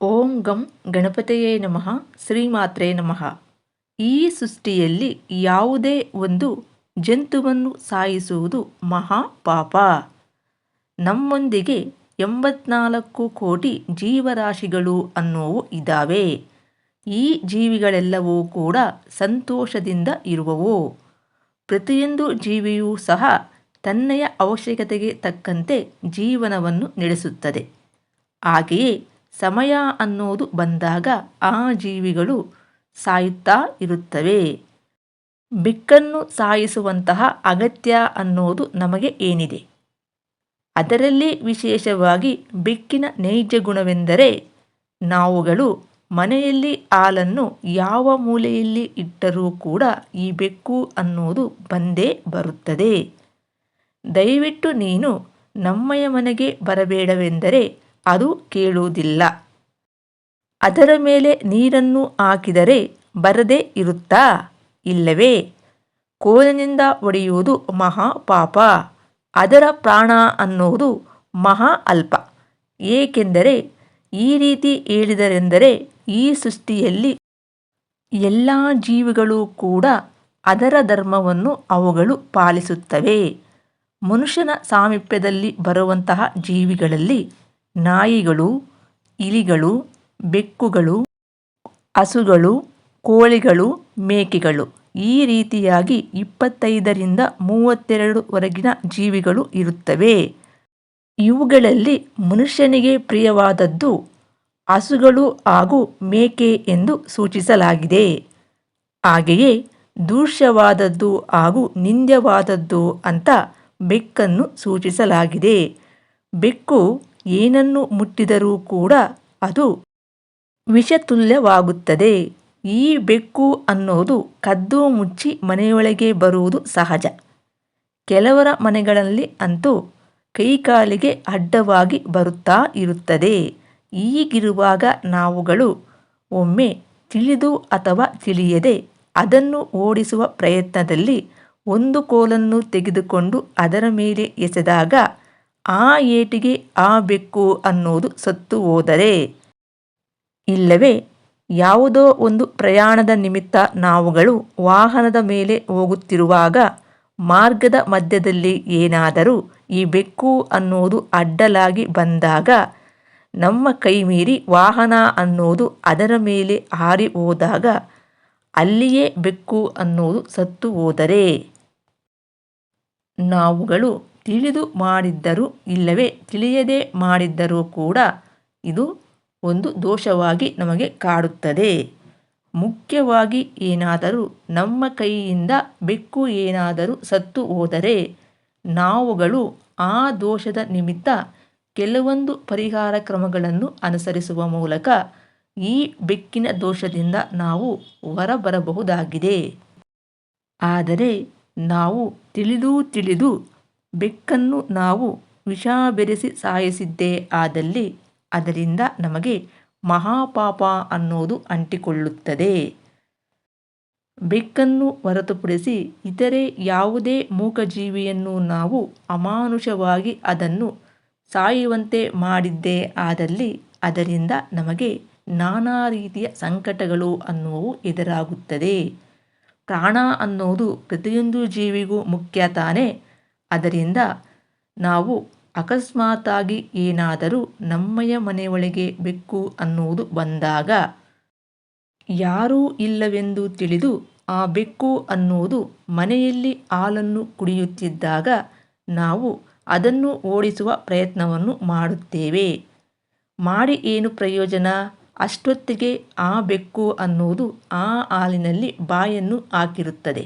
ಓಂ ಗಂ ಗಣಪತಿಯೇ ನಮಃ, ಶ್ರೀಮಾತ್ರೇ ನಮಃ. ಈ ಸೃಷ್ಟಿಯಲ್ಲಿ ಯಾವುದೇ ಒಂದು ಜಂತುವನ್ನು ಸಾಯಿಸುವುದು ಮಹಾ ಪಾಪ. ನಮ್ಮೊಂದಿಗೆ ಎಂಬತ್ನಾಲ್ಕು ಕೋಟಿ ಜೀವರಾಶಿಗಳು ಅನ್ನೋವು ಇದ್ದಾವೆ. ಈ ಜೀವಿಗಳೆಲ್ಲವೂ ಕೂಡ ಸಂತೋಷದಿಂದ ಇರುವವು. ಪ್ರತಿಯೊಂದು ಜೀವಿಯೂ ಸಹ ತನ್ನಯ ಅವಶ್ಯಕತೆಗೆ ತಕ್ಕಂತೆ ಜೀವನವನ್ನು ನಡೆಸುತ್ತದೆ. ಹಾಗೆಯೇ ಸಮಯ ಅನ್ನೋದು ಬಂದಾಗ ಆ ಜೀವಿಗಳು ಸಾಯುತ್ತಾ ಇರುತ್ತವೆ. ಬಿಕ್ಕನ್ನು ಸಾಯಿಸುವಂತಹ ಅಗತ್ಯ ಅನ್ನೋದು ನಮಗೆ ಏನಿದೆ? ಅದರಲ್ಲಿ ವಿಶೇಷವಾಗಿ ಬಿಕ್ಕಿನ ನೈಜ ಗುಣವೆಂದರೆ ನಾವುಗಳು ಮನೆಯಲ್ಲಿ ಹಾಲನ್ನು ಯಾವ ಮೂಲೆಯಲ್ಲಿ ಇಟ್ಟರೂ ಕೂಡ ಈ ಬೆಕ್ಕು ಅನ್ನೋದು ಬಂದೇ ಬರುತ್ತದೆ. ದಯವಿಟ್ಟು ನೀನು ನಮ್ಮಯ ಮನೆಗೆ ಬರಬೇಡವೆಂದರೆ ಅದು ಕೇಳುವುದಿಲ್ಲ. ಅದರ ಮೇಲೆ ನೀರನ್ನು ಹಾಕಿದರೆ ಬರದೇ ಇರುತ್ತಾ? ಇಲ್ಲವೇ? ಕೋಲಿನಿಂದ ಒಡೆಯುವುದು ಮಹಾ ಪಾಪ. ಅದರ ಪ್ರಾಣ ಅನ್ನುವುದು ಮಹಾ ಅಲ್ಪ. ಏಕೆಂದರೆ ಈ ರೀತಿ ಹೇಳಿದರೆಂದರೆ ಈ ಸೃಷ್ಟಿಯಲ್ಲಿ ಎಲ್ಲ ಜೀವಿಗಳು ಕೂಡ ಅದರ ಧರ್ಮವನ್ನು ಅವುಗಳು ಪಾಲಿಸುತ್ತವೆ. ಮನುಷ್ಯನ ಸಾಮೀಪ್ಯದಲ್ಲಿ ಬರುವಂತಹ ಜೀವಿಗಳಲ್ಲಿ ನಾಯಿಗಳು, ಇಲಿಗಳು, ಬೆಕ್ಕುಗಳು, ಹಸುಗಳು, ಕೋಳಿಗಳು, ಮೇಕೆಗಳು. ಈ ರೀತಿಯಾಗಿ ಇಪ್ಪತ್ತೈದರಿಂದ ಮೂವತ್ತೆರಡುವರೆಗಿನ ಜೀವಿಗಳು ಇರುತ್ತವೆ. ಇವುಗಳಲ್ಲಿ ಮನುಷ್ಯನಿಗೆ ಪ್ರಿಯವಾದದ್ದು ಹಸುಗಳು ಹಾಗೂ ಮೇಕೆ ಎಂದು ಸೂಚಿಸಲಾಗಿದೆ. ಹಾಗೆಯೇ ದೂಷ್ಯವಾದದ್ದು ಹಾಗೂ ನಿಂದ್ಯವಾದದ್ದು ಅಂತ ಬೆಕ್ಕನ್ನು ಸೂಚಿಸಲಾಗಿದೆ. ಬೆಕ್ಕು ಏನನ್ನು ಮುಟ್ಟಿದರೂ ಕೂಡ ಅದು ವಿಷತುಲ್ಯವಾಗುತ್ತದೆ. ಈ ಬೆಕ್ಕು ಅನ್ನೋದು ಕದ್ದು ಮುಚ್ಚಿ ಮನೆಯೊಳಗೆ ಬರುವುದು ಸಹಜ. ಕೆಲವರ ಮನೆಗಳಲ್ಲಿ ಅಂತೂ ಕೈಕಾಲಿಗೆ ಅಡ್ಡವಾಗಿ ಬರುತ್ತಾ ಇರುತ್ತದೆ. ಈಗಿರುವಾಗ ನಾವುಗಳು ಒಮ್ಮೆ ತಿಳಿದು ಅಥವಾ ತಿಳಿಯದೆ ಅದನ್ನು ಓಡಿಸುವ ಪ್ರಯತ್ನದಲ್ಲಿ ಒಂದು ಕೋಲನ್ನು ತೆಗೆದುಕೊಂಡು ಅದರ ಮೇಲೆ ಎಸೆದಾಗ ಆ ಏಟಿಗೆ ಆ ಬೆಕ್ಕು ಅನ್ನೋದು ಸತ್ತು ಹೋದರೆ. ಇಲ್ಲವೇ, ಯಾವುದೋ ಒಂದು ಪ್ರಯಾಣದ ನಿಮಿತ್ತ ನಾವುಗಳು ವಾಹನದ ಮೇಲೆ ಹೋಗುತ್ತಿರುವಾಗ ಮಾರ್ಗದ ಮಧ್ಯದಲ್ಲಿ ಏನಾದರೂ ಈ ಬೆಕ್ಕು ಅನ್ನೋದು ಅಡ್ಡಲಾಗಿ ಬಂದಾಗ ನಮ್ಮ ಕೈ ಮೀರಿ ವಾಹನ ಅನ್ನೋದು ಅದರ ಮೇಲೆ ಹಾರಿ ಹೋದಾಗ ಅಲ್ಲಿಯೇ ಬೆಕ್ಕು ಅನ್ನೋದು ಸತ್ತು ಹೋದರೆ. ನಾವುಗಳು ತಿಳಿದು ಮಾಡಿದ್ದರೂ ಇಲ್ಲವೇ? ತಿಳಿಯದೇ ಮಾಡಿದ್ದರೂ ಕೂಡ ಇದು ಒಂದು ದೋಷವಾಗಿ ನಮಗೆ ಕಾಡುತ್ತದೆ. ಮುಖ್ಯವಾಗಿ ಏನಾದರೂ, ನಮ್ಮ ಕೈಯಿಂದ ಬೆಕ್ಕು ಏನಾದರೂ ಸತ್ತು ಹೋದರೆ ನಾವುಗಳು ಆ ದೋಷದ ನಿಮಿತ್ತ ಕೆಲವೊಂದು ಪರಿಹಾರ ಕ್ರಮಗಳನ್ನು ಅನುಸರಿಸುವ ಮೂಲಕ ಈ ಬೆಕ್ಕಿನ ದೋಷದಿಂದ ನಾವು ಹೊರಬರಬಹುದಾಗಿದೆ. ಆದರೆ ನಾವು ತಿಳಿದೂ ತಿಳಿದು ಬೆಕ್ಕನ್ನು ನಾವು ವಿಷ ಬೆರೆಸಿ ಸಾಯಿಸಿದ್ದೇ ಆದಲ್ಲಿ ಅದರಿಂದ ನಮಗೆ ಮಹಾಪಾಪ ಅನ್ನೋದು ಅಂಟಿಕೊಳ್ಳುತ್ತದೆ. ಬೆಕ್ಕನ್ನು ಹೊರತುಪಡಿಸಿ ಇತರೆ ಯಾವುದೇ ಮೂಕಜೀವಿಯನ್ನು ನಾವು ಅಮಾನುಷವಾಗಿ ಅದನ್ನು ಸಾಯುವಂತೆ ಮಾಡಿದ್ದೇ ಆದಲ್ಲಿ ಅದರಿಂದ ನಮಗೆ ನಾನಾ ರೀತಿಯ ಸಂಕಟಗಳು ಅನ್ನುವು ಎದುರಾಗುತ್ತದೆ. ಪ್ರಾಣ ಅನ್ನೋದು ಪ್ರತಿಯೊಂದು ಜೀವಿಗೂ ಮುಖ್ಯ ತಾನೇ. ಅದರಿಂದ ನಾವು ಅಕಸ್ಮಾತಾಗಿ ಏನಾದರೂ ನಮ್ಮಯ ಮನೆಯೊಳಗೆ ಬೆಕ್ಕು ಅನ್ನುವುದು ಬಂದಾಗ ಯಾರೂ ಇಲ್ಲವೆಂದು ತಿಳಿದು ಆ ಬೆಕ್ಕು ಅನ್ನುವುದು ಮನೆಯಲ್ಲಿ ಹಾಲನ್ನು ಕುಡಿಯುತ್ತಿದ್ದಾಗ ನಾವು ಅದನ್ನು ಓಡಿಸುವ ಪ್ರಯತ್ನವನ್ನು ಮಾಡುತ್ತೇವೆ. ಮಾಡಿ ಏನು ಪ್ರಯೋಜನ? ಅಷ್ಟೊತ್ತಿಗೆ ಆ ಬೆಕ್ಕು ಅನ್ನುವುದು ಆ ಹಾಲಿನಲ್ಲಿ ಬಾಯನ್ನು ಹಾಕಿರುತ್ತದೆ.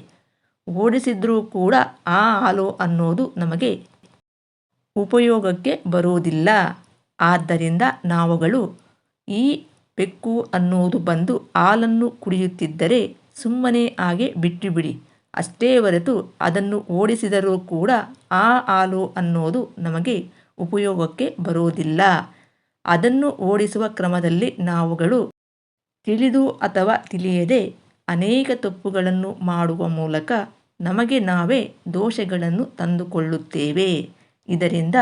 ಓಡಿಸಿದ್ರೂ ಕೂಡ ಆ ಹಾಲು ಅನ್ನೋದು ನಮಗೆ ಉಪಯೋಗಕ್ಕೆ ಬರುವುದಿಲ್ಲ. ಆದ್ದರಿಂದ ನಾವುಗಳು ಈ ಬೆಕ್ಕು ಅನ್ನೋದು ಬಂದು ಹಾಲನ್ನು ಕುಡಿಯುತ್ತಿದ್ದರೆ ಸುಮ್ಮನೆ ಹಾಗೆ ಬಿಟ್ಟುಬಿಡಿ. ಅಷ್ಟೇ ಹೊರತು ಅದನ್ನು ಓಡಿಸಿದರೂ ಕೂಡ ಆ ಹಾಲು ಅನ್ನೋದು ನಮಗೆ ಉಪಯೋಗಕ್ಕೆ ಬರುವುದಿಲ್ಲ. ಅದನ್ನು ಓಡಿಸುವ ಕ್ರಮದಲ್ಲಿ ನಾವುಗಳು ತಿಳಿದು ಅಥವಾ ತಿಳಿಯದೆ ಅನೇಕ ತಪ್ಪುಗಳನ್ನು ಮಾಡುವ ಮೂಲಕ ನಮಗೆ ನಾವೇ ದೋಷಗಳನ್ನು ತಂದುಕೊಳ್ಳುತ್ತೇವೆ. ಇದರಿಂದ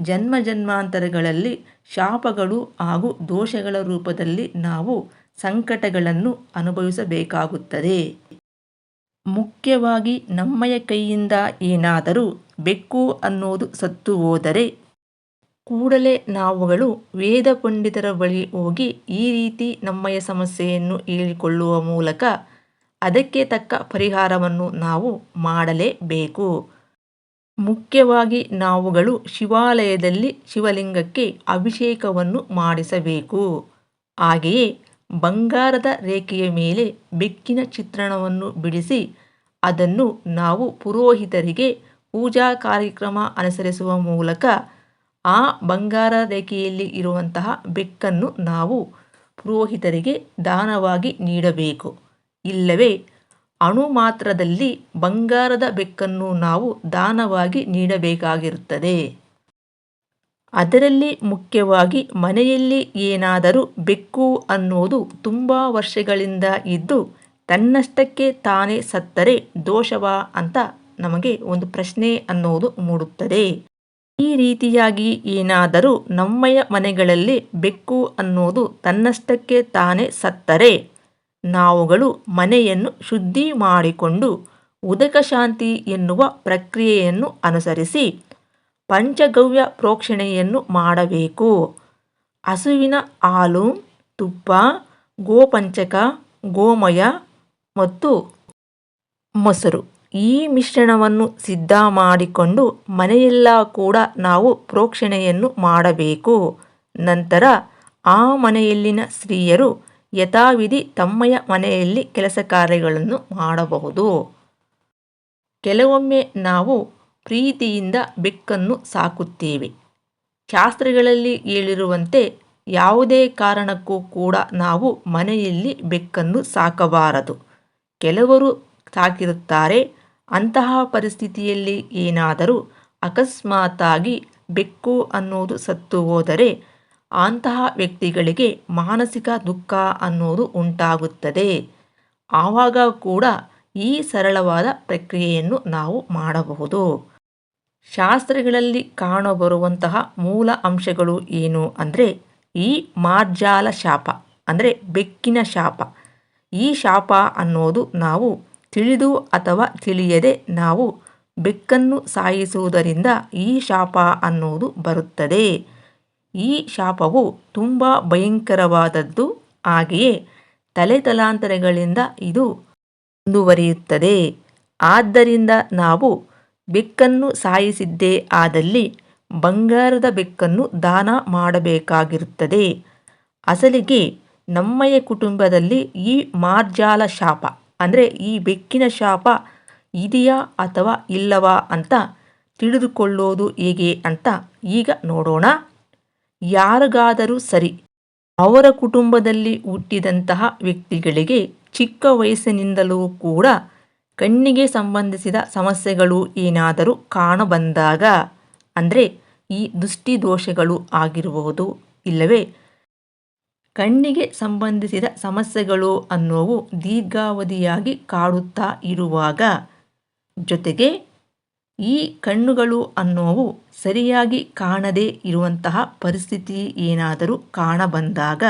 ಜನ್ಮ ಜನ್ಮಾಂತರಗಳಲ್ಲಿ ಶಾಪಗಳು ಹಾಗೂ ದೋಷಗಳ ರೂಪದಲ್ಲಿ ನಾವು ಸಂಕಟಗಳನ್ನು ಅನುಭವಿಸಬೇಕಾಗುತ್ತದೆ. ಮುಖ್ಯವಾಗಿ ನಮ್ಮಯ ಕೈಯಿಂದ ಏನಾದರೂ ಬೆಕ್ಕು ಅನ್ನೋದು ಸತ್ತು ಹೋದರೆ ಕೂಡಲೇ ನಾವುಗಳು ವೇದ ಪಂಡಿತರ ಬಳಿ ಹೋಗಿ ಈ ರೀತಿ ನಮ್ಮಯ ಸಮಸ್ಯೆಯನ್ನು ಹೇಳಿಕೊಳ್ಳುವ ಮೂಲಕ ಅದಕ್ಕೆ ತಕ್ಕ ಪರಿಹಾರವನ್ನು ನಾವು ಮಾಡಲೇಬೇಕು. ಮುಖ್ಯವಾಗಿ ನಾವುಗಳು ಶಿವಾಲಯದಲ್ಲಿ ಶಿವಲಿಂಗಕ್ಕೆ ಅಭಿಷೇಕವನ್ನು ಮಾಡಿಸಬೇಕು. ಹಾಗೆಯೇ ಬಂಗಾರದ ರೇಖೆಯ ಮೇಲೆ ಬೆಕ್ಕಿನ ಚಿತ್ರಣವನ್ನು ಬಿಡಿಸಿ ಅದನ್ನು ನಾವು ಪುರೋಹಿತರಿಗೆ ಪೂಜಾ ಕಾರ್ಯಕ್ರಮ ಅನುಸರಿಸುವ ಮೂಲಕ ಆ ಬಂಗಾರ ರೇಖೆಯಲ್ಲಿ ಇರುವಂತಹ ಬೆಕ್ಕನ್ನು ನಾವು ಪುರೋಹಿತರಿಗೆ ದಾನವಾಗಿ ನೀಡಬೇಕು. ಇಲ್ಲವೇ? ಅಣು ಮಾತ್ರದಲ್ಲಿ ಬಂಗಾರದ ಬೆಕ್ಕನ್ನು ನಾವು ದಾನವಾಗಿ ನೀಡಬೇಕಾಗಿರುತ್ತದೆ. ಅದರಲ್ಲಿ ಮುಖ್ಯವಾಗಿ ಮನೆಯಲ್ಲಿ ಏನಾದರೂ ಬೆಕ್ಕು ಅನ್ನೋದು ತುಂಬ ವರ್ಷಗಳಿಂದ ಇದ್ದು ತನ್ನಷ್ಟಕ್ಕೆ ತಾನೇ ಸತ್ತರೆ ದೋಷವಾ ಅಂತ ನಮಗೆ ಒಂದು ಪ್ರಶ್ನೆ ಅನ್ನೋದು ಮೂಡುತ್ತದೆ. ಈ ರೀತಿಯಾಗಿ ಏನಾದರೂ ನಮ್ಮಯ ಮನೆಗಳಲ್ಲಿ ಬೆಕ್ಕು ಅನ್ನೋದು ತನ್ನಷ್ಟಕ್ಕೆ ತಾನೇ ಸತ್ತರೆ ನಾವುಗಳು ಮನೆಯನ್ನು ಶುದ್ಧಿ ಮಾಡಿಕೊಂಡು ಉದಕ ಶಾಂತಿ ಎನ್ನುವ ಪ್ರಕ್ರಿಯೆಯನ್ನು ಅನುಸರಿಸಿ ಪಂಚಗವ್ಯ ಪ್ರೋಕ್ಷಣೆಯನ್ನು ಮಾಡಬೇಕು. ಹಸುವಿನ ಹಾಲು, ತುಪ್ಪ, ಗೋಪಂಚಕ, ಗೋಮಯ ಮತ್ತು ಮೊಸರು ಈ ಮಿಶ್ರಣವನ್ನು ಸಿದ್ಧ ಮಾಡಿಕೊಂಡು ಮನೆಯೆಲ್ಲ ಕೂಡ ನಾವು ಪ್ರೋಕ್ಷಣೆಯನ್ನು ಮಾಡಬೇಕು. ನಂತರ ಆ ಮನೆಯಲ್ಲಿನ ಸ್ತ್ರೀಯರು ಯಥಾವಿಧಿ ತಮ್ಮಯ ಮನೆಯಲ್ಲಿ ಕೆಲಸ ಕಾರ್ಯಗಳನ್ನು ಮಾಡಬಹುದು. ಕೆಲವೊಮ್ಮೆ ನಾವು ಪ್ರೀತಿಯಿಂದ ಬೆಕ್ಕನ್ನು ಸಾಕುತ್ತೇವೆ. ಶಾಸ್ತ್ರಗಳಲ್ಲಿ ಹೇಳಿರುವಂತೆ ಯಾವುದೇ ಕಾರಣಕ್ಕೂ ಕೂಡ ನಾವು ಮನೆಯಲ್ಲಿ ಬೆಕ್ಕನ್ನು ಸಾಕಬಾರದು. ಕೆಲವರು ಸಾಕಿರುತ್ತಾರೆ, ಅಂತಹ ಪರಿಸ್ಥಿತಿಯಲ್ಲಿ ಏನಾದರೂ ಅಕಸ್ಮಾತಾಗಿ ಬೆಕ್ಕು ಅನ್ನೋದು ಸತ್ತು ಹೋದರೆ ಅಂತಹ ವ್ಯಕ್ತಿಗಳಿಗೆ ಮಾನಸಿಕ ದುಃಖ ಅನ್ನೋದು ಉಂಟಾಗುತ್ತದೆ. ಆವಾಗ ಕೂಡ ಈ ಸರಳವಾದ ಪ್ರಕ್ರಿಯೆಯನ್ನು ನಾವು ಮಾಡಬಹುದು. ಶಾಸ್ತ್ರಗಳಲ್ಲಿ ಕಾಣಬರುವಂತಹ ಮೂಲ ಅಂಶಗಳು ಏನು ಅಂದರೆ ಈ ಮಾರ್ಜಾಲ ಶಾಪ, ಅಂದರೆ ಬೆಕ್ಕಿನ ಶಾಪ. ಈ ಶಾಪ ಅನ್ನೋದು ನಾವು ತಿಳಿದು ಅಥವಾ ತಿಳಿಯದೆ ನಾವು ಬೆಕ್ಕನ್ನು ಸಾಯಿಸುವುದರಿಂದ ಈ ಶಾಪ ಅನ್ನೋದು ಬರುತ್ತದೆ. ಈ ಶಾಪವು ತುಂಬ ಭಯಂಕರವಾದದ್ದು. ಹಾಗೆಯೇ ತಲೆತಲಾಂತರಗಳಿಂದ ಇದು ಮುಂದುವರಿಯುತ್ತದೆ. ಆದ್ದರಿಂದ ನಾವು ಬೆಕ್ಕನ್ನು ಸಾಯಿಸಿದ್ದೇ ಆದಲ್ಲಿ ಬಂಗಾರದ ಬೆಕ್ಕನ್ನು ದಾನ ಮಾಡಬೇಕಾಗಿರುತ್ತದೆ. ಅಸಲಿಗೆ ನಮ್ಮಯ ಕುಟುಂಬದಲ್ಲಿ ಈ ಮಾರ್ಜಾಲ ಶಾಪ, ಅಂದರೆ ಈ ಬೆಕ್ಕಿನ ಶಾಪ ಇದೆಯಾ ಅಥವಾ ಇಲ್ಲವಾ ಅಂತ ತಿಳಿದುಕೊಳ್ಳೋದು ಹೇಗೆ ಅಂತ ಈಗ ನೋಡೋಣ. ಯಾರಿಗಾದರೂ ಸರಿ. ಅವರ ಕುಟುಂಬದಲ್ಲಿ ಹುಟ್ಟಿದಂತಹ ವ್ಯಕ್ತಿಗಳಿಗೆ ಚಿಕ್ಕ ವಯಸ್ಸಿನಿಂದಲೂ ಕೂಡ ಕಣ್ಣಿಗೆ ಸಂಬಂಧಿಸಿದ ಸಮಸ್ಯೆಗಳು ಏನಾದರೂ ಕಾಣಬಂದಾಗ, ಅಂದರೆ ಈ ದುಷ್ಟಿದೋಷಗಳು ಆಗಿರಬಹುದು ಇಲ್ಲವೇ? ಕಣ್ಣಿಗೆ ಸಂಬಂಧಿಸಿದ ಸಮಸ್ಯೆಗಳು ಅನ್ನೋವು ದೀರ್ಘಾವಧಿಯಾಗಿ ಕಾಡುತ್ತಾ ಇರುವಾಗ ಜೊತೆಗೆ ಈ ಕಣ್ಣುಗಳು ಅನ್ನೋವು ಸರಿಯಾಗಿ ಕಾಣದೇ ಇರುವಂತಹ ಪರಿಸ್ಥಿತಿ ಏನಾದರೂ ಕಾಣಬಂದಾಗ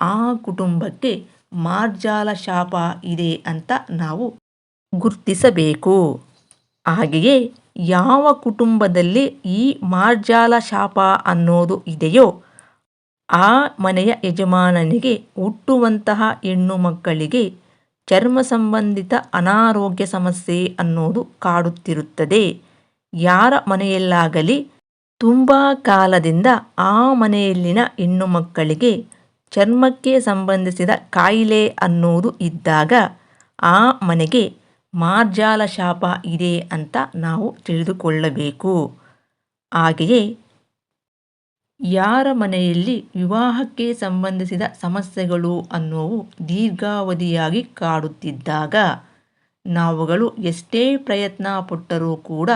ಆ ಕುಟುಂಬಕ್ಕೆ ಮಾರ್ಜಾಲ ಶಾಪ ಇದೆ ಅಂತ ನಾವು ಗುರ್ತಿಸಬೇಕು. ಹಾಗೆಯೇ ಯಾವ ಕುಟುಂಬದಲ್ಲಿ ಈ ಮಾರ್ಜಾಲ ಶಾಪ ಅನ್ನೋದು ಇದೆಯೋ ಆ ಮನೆಯ ಯಜಮಾನನಿಗೆ ಹುಟ್ಟುವಂತಹ ಹೆಣ್ಣು ಮಕ್ಕಳಿಗೆ ಚರ್ಮ ಸಂಬಂಧಿತ ಅನಾರೋಗ್ಯ ಸಮಸ್ಯೆ ಅನ್ನೋದು ಕಾಡುತ್ತಿರುತ್ತದೆ. ಯಾರ ಮನೆಯಲ್ಲಾಗಲಿ, ತುಂಬ ಕಾಲದಿಂದ ಆ ಮನೆಯಲ್ಲಿನ ಹೆಣ್ಣು ಮಕ್ಕಳಿಗೆ ಚರ್ಮಕ್ಕೆ ಸಂಬಂಧಿಸಿದ ಕಾಯಿಲೆ ಅನ್ನೋದು ಇದ್ದಾಗ ಆ ಮನೆಗೆ ಮಾರ್ಜಾಲ ಶಾಪ ಇದೆ ಅಂತ ನಾವು ತಿಳಿದುಕೊಳ್ಳಬೇಕು. ಹಾಗೆಯೇ ಯಾರ ಮನೆಯಲ್ಲಿ ವಿವಾಹಕ್ಕೆ ಸಂಬಂಧಿಸಿದ ಸಮಸ್ಯೆಗಳು ಅನ್ನೋವು ದೀರ್ಘಾವಧಿಯಾಗಿ ಕಾಡುತ್ತಿದ್ದಾಗ, ನಾವುಗಳು ಎಷ್ಟೇ ಪ್ರಯತ್ನ ಪಟ್ಟರೂ ಕೂಡ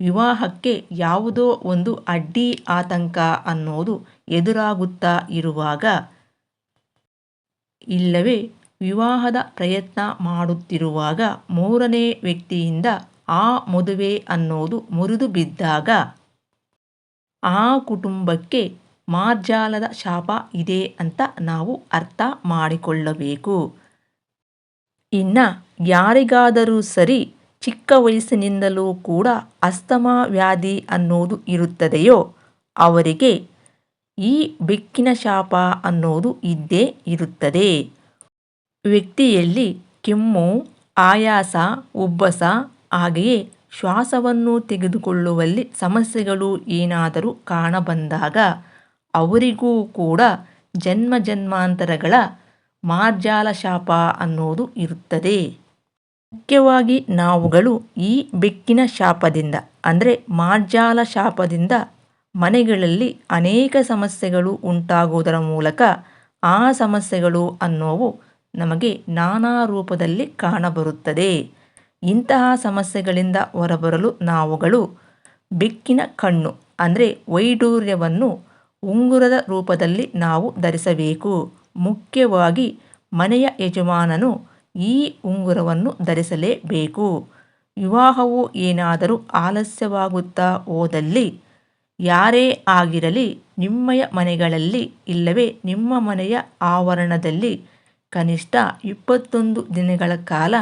ವಿವಾಹಕ್ಕೆ ಯಾವುದೋ ಒಂದು ಅಡ್ಡಿ ಆತಂಕ ಅನ್ನೋದು ಎದುರಾಗುತ್ತಾ ಇರುವಾಗ ಇಲ್ಲವೇ ವಿವಾಹದ ಪ್ರಯತ್ನ ಮಾಡುತ್ತಿರುವಾಗ ಮೂರನೇ ವ್ಯಕ್ತಿಯಿಂದ ಆ ಮದುವೆ ಅನ್ನೋದು ಮುರಿದು ಬಿದ್ದಾಗ ಆ ಕುಟುಂಬಕ್ಕೆ ಮಾರ್ಜಾಲದ ಶಾಪ ಇದೆ ಅಂತ ನಾವು ಅರ್ಥ ಮಾಡಿಕೊಳ್ಳಬೇಕು. ಇನ್ನು ಯಾರಿಗಾದರೂ ಸರಿ ಚಿಕ್ಕ ವಯಸ್ಸಿನಿಂದಲೂ ಕೂಡ ಅಸ್ತಮಾ ವ್ಯಾಧಿ ಅನ್ನೋದು ಇರುತ್ತದೆಯೋ ಅವರಿಗೆ ಈ ಬೆಕ್ಕಿನ ಶಾಪ ಅನ್ನೋದು ಇದ್ದೇ ಇರುತ್ತದೆ. ವ್ಯಕ್ತಿಯಲ್ಲಿ ಕೆಮ್ಮು, ಆಯಾಸ, ಉಬ್ಬಸ ಹಾಗೆಯೇ ಶ್ವಾಸವನ್ನು ತೆಗೆದುಕೊಳ್ಳುವಲ್ಲಿ ಸಮಸ್ಯೆಗಳು ಏನಾದರೂ ಕಾಣಬಂದಾಗ ಅವರಿಗೂ ಕೂಡ ಜನ್ಮ ಜನ್ಮಾಂತರಗಳ ಮಾರ್ಜಾಲ ಶಾಪ ಅನ್ನೋದು ಇರುತ್ತದೆ. ಮುಖ್ಯವಾಗಿ ನಾವುಗಳು ಈ ಬೆಕ್ಕಿನ ಶಾಪದಿಂದ, ಅಂದರೆ ಮಾರ್ಜಾಲ ಶಾಪದಿಂದ ಮನೆಗಳಲ್ಲಿ ಅನೇಕ ಸಮಸ್ಯೆಗಳು ಉಂಟಾಗುವುದರ ಮೂಲಕ ಆ ಸಮಸ್ಯೆಗಳು ಅನ್ನೋವು ನಮಗೆ ನಾನಾ ರೂಪದಲ್ಲಿ ಕಾಣಬರುತ್ತದೆ. ಇಂತಹ ಸಮಸ್ಯೆಗಳಿಂದ ಹೊರಬರಲು ನಾವುಗಳು ಬೆಕ್ಕಿನ ಕಣ್ಣು, ಅಂದರೆ ವೈಡೂರ್ಯವನ್ನು ಉಂಗುರದ ರೂಪದಲ್ಲಿ ನಾವು ಧರಿಸಬೇಕು. ಮುಖ್ಯವಾಗಿ ಮನೆಯ ಯಜಮಾನನು ಈ ಉಂಗುರವನ್ನು ಧರಿಸಲೇಬೇಕು. ವಿವಾಹವು ಏನಾದರೂ ಆಲಸ್ಯವಾಗುತ್ತಾ ಹೋದಲ್ಲಿ, ಯಾರೇ ಆಗಿರಲಿ, ನಿಮ್ಮಯ ಮನೆಗಳಲ್ಲಿ ಇಲ್ಲವೇ ನಿಮ್ಮ ಮನೆಯ ಆವರಣದಲ್ಲಿ ಕನಿಷ್ಠ ಇಪ್ಪತ್ತೊಂದು ದಿನಗಳ ಕಾಲ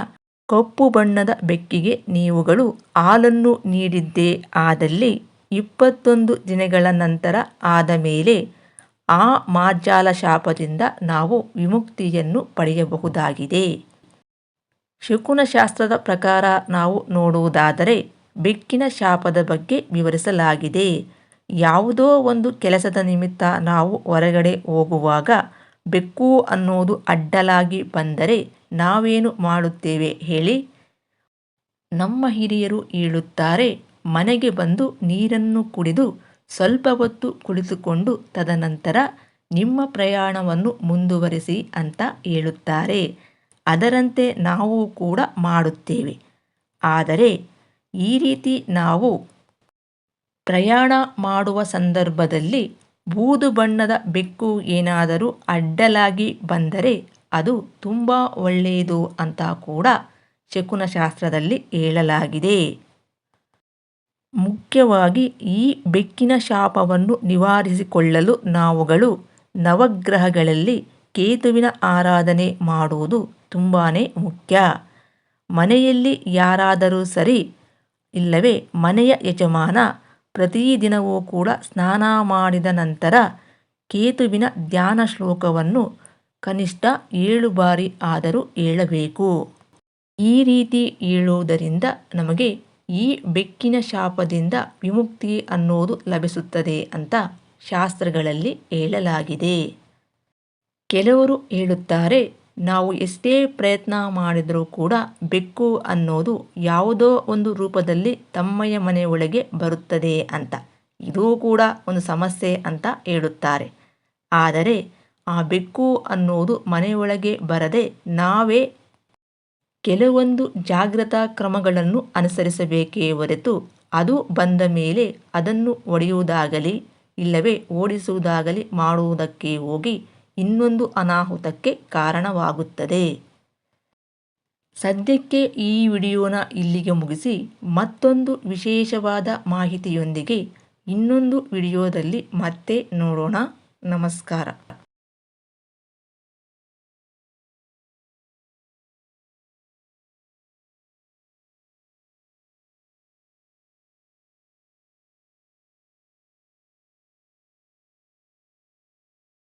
ಕಪ್ಪು ಬಣ್ಣದ ಬೆಕ್ಕಿಗೆ ನೀವುಗಳು ಹಾಲನ್ನು ನೀಡಿದ್ದೇ ಆದಲ್ಲಿ ಇಪ್ಪತ್ತೊಂದು ದಿನಗಳ ನಂತರ ಆದ ಮೇಲೆ ಆ ಮಾರ್ಜಾಲ ಶಾಪದಿಂದ ನಾವು ವಿಮುಕ್ತಿಯನ್ನು ಪಡೆಯಬಹುದಾಗಿದೆ. ಶಕುನಶಾಸ್ತ್ರದ ಪ್ರಕಾರ ನಾವು ನೋಡುವುದಾದರೆ ಬೆಕ್ಕಿನ ಶಾಪದ ಬಗ್ಗೆ ವಿವರಿಸಲಾಗಿದೆ. ಯಾವುದೋ ಒಂದು ಕೆಲಸದ ನಿಮಿತ್ತ ನಾವು ಹೊರಗಡೆ ಹೋಗುವಾಗ ಬೆಕ್ಕು ಅನ್ನೋದು ಅಡ್ಡಲಾಗಿ ಬಂದರೆ ನಾವೇನು ಮಾಡುತ್ತೇವೆ ಹೇಳಿ. ನಮ್ಮ ಹಿರಿಯರು ಹೇಳುತ್ತಾರೆ, ಮನೆಗೆ ಬಂದು ನೀರನ್ನು ಕುಡಿದು ಸ್ವಲ್ಪ ಹೊತ್ತು ಕುಳಿತುಕೊಂಡು ತದನಂತರ ನಿಮ್ಮ ಪ್ರಯಾಣವನ್ನು ಮುಂದುವರಿಸಿ ಅಂತ ಹೇಳುತ್ತಾರೆ. ಅದರಂತೆ ನಾವು ಕೂಡ ಮಾಡುತ್ತೇವೆ. ಆದರೆ ಈ ರೀತಿ ನಾವು ಪ್ರಯಾಣ ಮಾಡುವ ಸಂದರ್ಭದಲ್ಲಿ ಬೂದು ಬಣ್ಣದ ಬೆಕ್ಕು ಏನಾದರೂ ಅಡ್ಡಲಾಗಿ ಬಂದರೆ ಅದು ತುಂಬ ಒಳ್ಳೆಯದು ಅಂತ ಕೂಡ ಶಕುನಶಾಸ್ತ್ರದಲ್ಲಿ ಹೇಳಲಾಗಿದೆ. ಮುಖ್ಯವಾಗಿ ಈ ಬೆಕ್ಕಿನ ಶಾಪವನ್ನು ನಿವಾರಿಸಿಕೊಳ್ಳಲು ನಾವುಗಳು ನವಗ್ರಹಗಳಲ್ಲಿ ಕೇತುವಿನ ಆರಾಧನೆ ಮಾಡುವುದು ತುಂಬಾ ಮುಖ್ಯ. ಮನೆಯಲ್ಲಿ ಯಾರಾದರೂ ಸರಿ, ಇಲ್ಲವೇ ಮನೆಯ ಯಜಮಾನ ಪ್ರತಿದಿನವೂ ಕೂಡ ಸ್ನಾನ ಮಾಡಿದ ನಂತರ ಕೇತುವಿನ ಧ್ಯಾನ ಶ್ಲೋಕವನ್ನು ಕನಿಷ್ಠ ಏಳು ಬಾರಿ ಆದರೂ ಹೇಳಬೇಕು ಈ ರೀತಿ ಹೇಳುವುದರಿಂದ ನಮಗೆ ಈ ಬೆಕ್ಕಿನ ಶಾಪದಿಂದ ವಿಮುಕ್ತಿ ಅನ್ನೋದು ಲಭಿಸುತ್ತದೆ ಅಂತ ಶಾಸ್ತ್ರಗಳಲ್ಲಿ ಹೇಳಲಾಗಿದೆ. ಕೆಲವರು ಹೇಳುತ್ತಾರೆ ನಾವು ಎಷ್ಟೇ ಪ್ರಯತ್ನ ಮಾಡಿದರೂ ಕೂಡ ಬೆಕ್ಕು ಅನ್ನೋದು ಯಾವುದೋ ಒಂದು ರೂಪದಲ್ಲಿ ತಮ್ಮಯ್ಯ ಮನೆಯೊಳಗೆ ಬರುತ್ತದೆ ಅಂತ. ಇದೂ ಕೂಡ ಒಂದು ಸಮಸ್ಯೆ ಅಂತ ಹೇಳುತ್ತಾರೆ. ಆದರೆ ಆ ಬೆಕ್ಕು ಅನ್ನೋದು ಮನೆಯೊಳಗೆ ಬರದೆ ನಾವೇ ಕೆಲವೊಂದು ಜಾಗ್ರತಾ ಕ್ರಮಗಳನ್ನು ಅನುಸರಿಸಬೇಕೇ ಹೊರತು ಅದು ಬಂದ ಮೇಲೆ ಅದನ್ನು ಒಡೆಯುವುದಾಗಲಿ, ಇಲ್ಲವೇ ಓಡಿಸುವುದಾಗಲಿ ಮಾಡುವುದಕ್ಕೆ ಹೋಗಿ ಇನ್ನೊಂದು ಅನಾಹುತಕ್ಕೆ ಕಾರಣವಾಗುತ್ತದೆ. ಸದ್ಯಕ್ಕೆ ಈ ವಿಡಿಯೋನ ಇಲ್ಲಿಗೆ ಮುಗಿಸಿ, ಮತ್ತೊಂದು ವಿಶೇಷವಾದ ಮಾಹಿತಿಯೊಂದಿಗೆ ಇನ್ನೊಂದು ವಿಡಿಯೋದಲ್ಲಿ ಮತ್ತೆ ನೋಡೋಣ. ನಮಸ್ಕಾರ.